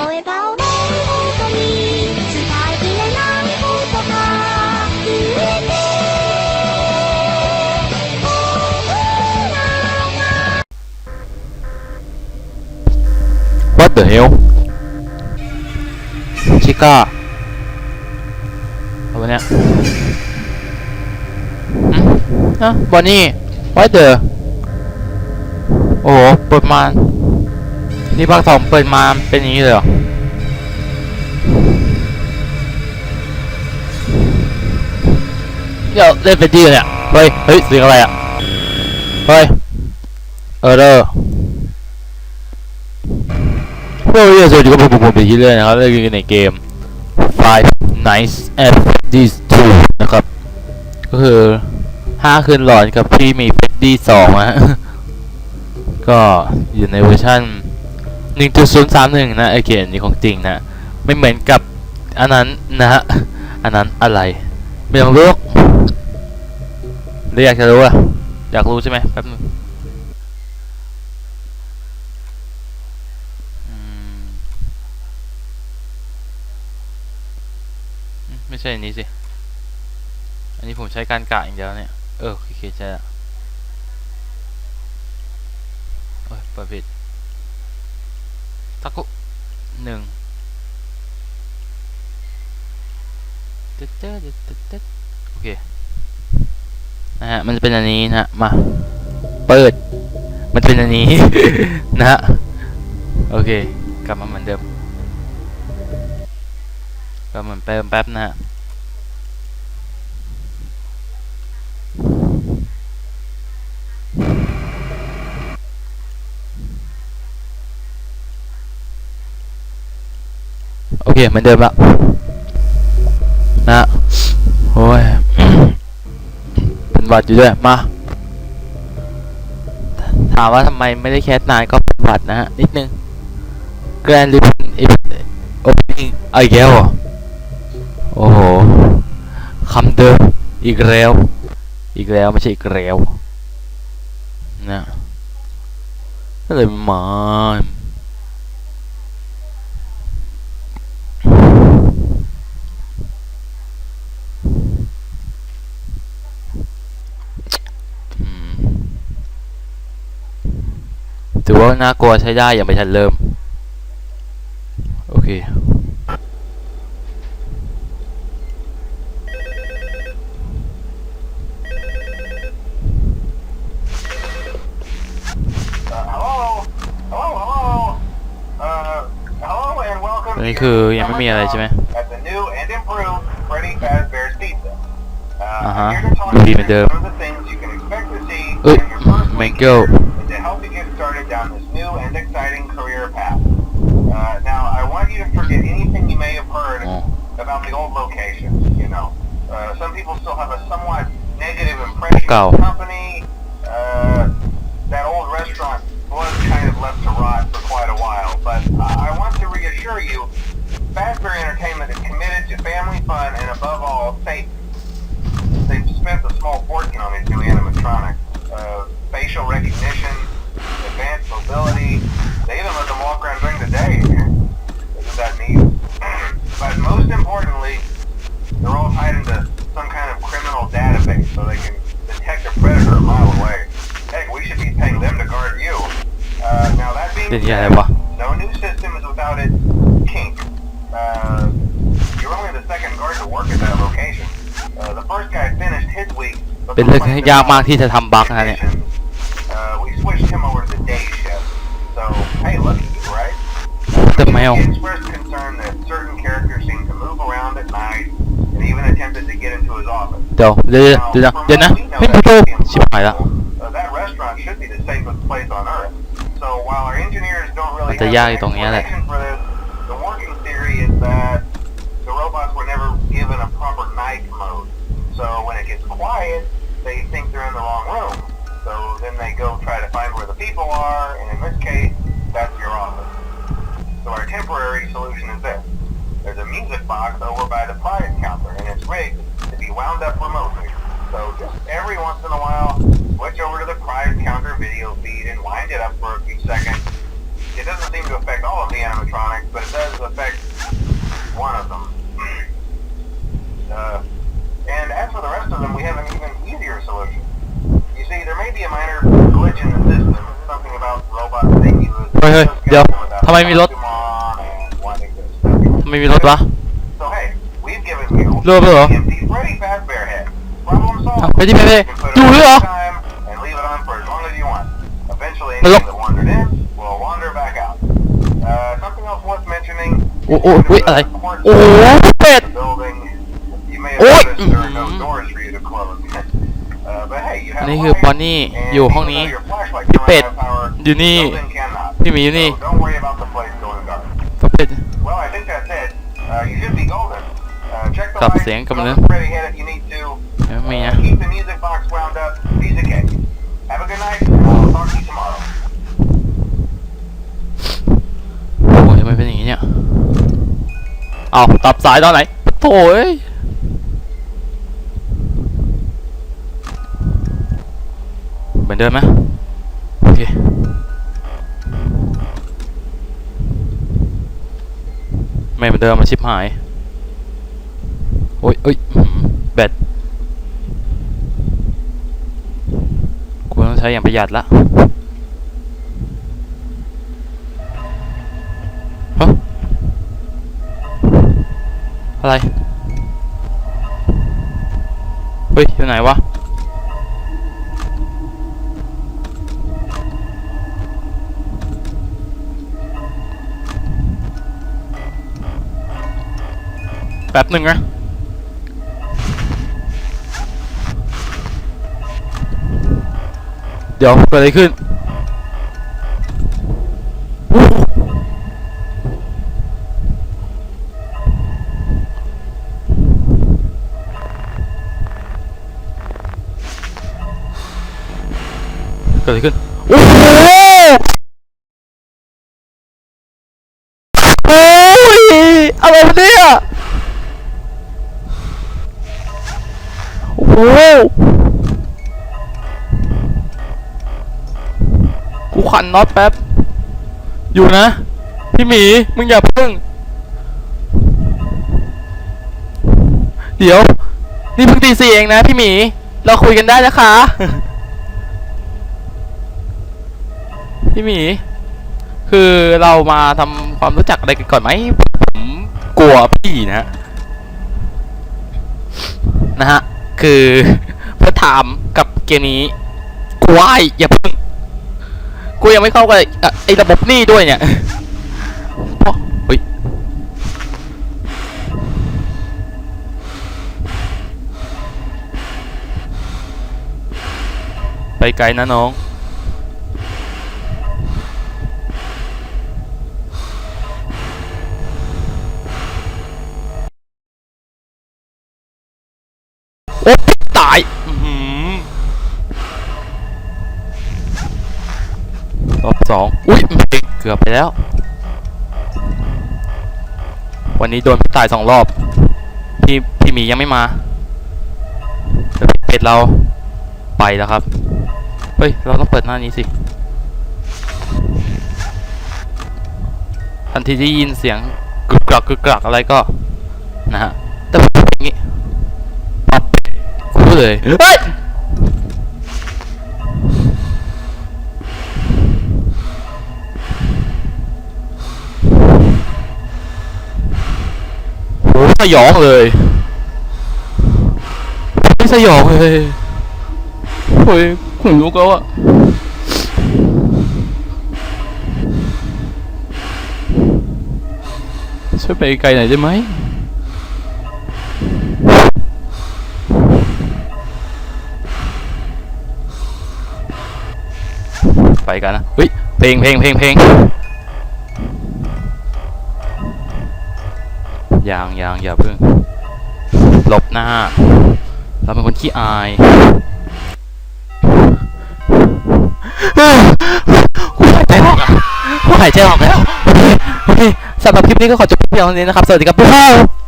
What the hell? Chica. Apa ni? Hmm? Hah? Bonnie. What the? Oh, Batman. นี่ภาคสองเปิดมาเป็นอย่างนี้เลยเหรอ เดี๋ยวเล่นเป็นดีเนี่ย เฮ้ย เฮ้ย สิ่งอะไรอ่ะ เฮ้ย เออเด้อเพื่อที่จะอู่กับผมผมไปที่เรื่อยนะครับเล่นในเกม Five Nights at Freddy's 2นะครับ ก็คือห้าคืนหลอนกับที่มีเฟดดี้สองอะก็อยู่ในเวอร์ชั่นหนึ่งจุดศูนย์สามหนึ่งนะไอเกอันนี้ของจริงนะ ไม่เหมือนกับ อันนั้น นะฮะ อันนั้น อะไรไม่ตงรู้หรือยากจะรู้อะอยากรู้ใช่ไหมแป๊บนึงไม่ใช่อันนี้สิ อันนี้ผมใช้การกะอย่างเดียวเนี่ย เออโอเคใช่ละโอ้ยปผิดสักหนึ่งเตึ๊เตึ๊ตึ๊ดตึ๊ดโอเคนะฮะมันจะเป็นอันนี้นะมาเปิดมันเป็นอันนี้นะฮะโอเคกลับมาเหมือนเดิมก็เหมือนเติมแป๊บนะฮะโอเคเหมือนเดิมละนะโอ้ยเป็นหวัดอยู่ด้วยมา ถามว่าทำไมไม่ได้แคสนานก็เป็นหวัดนะฮะ นิดนึงแก Grand r e p e n o p e n ิ n ไอีกแล้วโอ้โหคำเดิมอีกแล้ว อีกแล้วไม่ใช่อีกแล้วนะอะไรมาก็น่ากลัวใช้ได้อย่างไม่ทันเริ่ม โอเคนี่คือยังไม่มีอะไรใช่ไหมอ่าฮะดูดีเหมือนเดิมเอ๊ะแมงเกิล and exciting career path. Uh, now, I want you to forget anything you may have heard about the old location. You know, uh, some people still have a somewhat negative impression of the company. Uh, that old restaurant was kind of left to rot for quite a while, but I want to reassure you, Fazbear Entertainment is committed to family fun and above all, safety. They've spent a small fortune on these new animatronics, uh, facial recognition, mobility. They even let them walk around during the day. What does that mean? but most importantly, they're all tied into some kind of criminal database so they can detect a predator a mile away. Heck, we should be paying them to guard you. Uh, now that being said, no new system is without its kink. Uh, you're only the second guard to work at that location. Uh, the first guy finished his week. เป็นเรื่องที่ยากมากที่จะทำบั๊กนะเนี่ย the mail. He expressed concern that certain characters seemed to move around at night and even attempted to get into his office. 走，对对对的，对的，没不错，喜欢来的。That restaurant should be the safest place on earth. So while our engineers don't really have an the working theory is that the robots were never given a proper night mode. So when it gets quiet, they think they're in the wrong room. So then they go try to find where the people are, and in this case, that's your office. So our temporary solution is this. There's a music box over by the prize counter, and it's rigged to be wound up remotely. So just every once in a while, switch over to the prize counter video feed and wind it up for a few seconds. It doesn't seem to affect all of the animatronics, but it does affect one of them. uh, and as for the rest of them, we have an even easier solution. You see, there may be a minor glitch in the system, something about robot safety. how many เฮ้ยเฮ้ยเดี๋ยวทำไมมีรถไม่มีรถวะรถเหรอไปดีไปดปดูเหรอโอ้โหอุ้ยอะไรโอ้โหเป็ดโอ้ยนี่คือปอนนี่อยู่ห้องนี้เป็ดอยู่นี่พี่มีอยู่นี่กับเสียงกับเนื้ไม่เนี่ยโอ้ยทำไมเป็นอย่างนี้เนี่ยเอาตับสายตอนไหนโถ่เหมือนเดิมไหมโอเค ไม่เหมือนเดิมมันชิบหายโอ้ยโอ้ยแบตกูต้องใช้อย่างประหยัดละฮะอะไร เฮ้ย อยู่ไหนวะแป๊บหนึ่งนะเดี๋ยวเกิดอะไรขึ้นเกิดอะไรขึ้น โอ้โหอะไรเนี่ยโอ้ขันน็อตแป๊บ อยู่นะ พี่หมี มึงอย่าพึ่ง เดี๋ยว นี่เพิ่งตีสี่เองนะพี่หมี เราคุยกันได้นะคะ พี่หมี คือเรามาทำความรู้จักอะไรกันก่อนไหม ผมกลัวพี่นะ นะฮะ คือเพื่อถามกับเกมนี้ควายอย่าพึ่งกูยังไม่เข้ากับไอ้ระบบนี่ด้วยเนี่ยเฮ้ยไปไกลนะน้อง โอ้ตายรอบสองอุ้ยเกือบไปแล้ว วันนี้โดนพี่ตายสองรอบ พี่ พี่หมียังไม่มาเป็ดเราไปแล้วครับ เฮ้ย เราต้องเปิดหน้านี้สิทันทีที่ยินเสียงกึกกักกึกกักอะไรก็ นะฮะ แต่แบบนี้ปัดเป็ดคูเลยเฮ้ยสยองเลยไม่สยองเลยเฮ้ยขนลุกแล้วอะช่วยไปไกลไหนได้ไหมไปกันนะเฮ้ยเพลงเพลงเพลงเพลงอย่างอย่างอย่าเพิ่งหลบหน้า เราเป็นคนขี้อายหายใจออกอ่ะกหายใจออกแล้ว โอเคสำหรับคลิปนี้ก็ขอจบเพียงเท่านี้นะครับ สวัสดีครับเพื่อา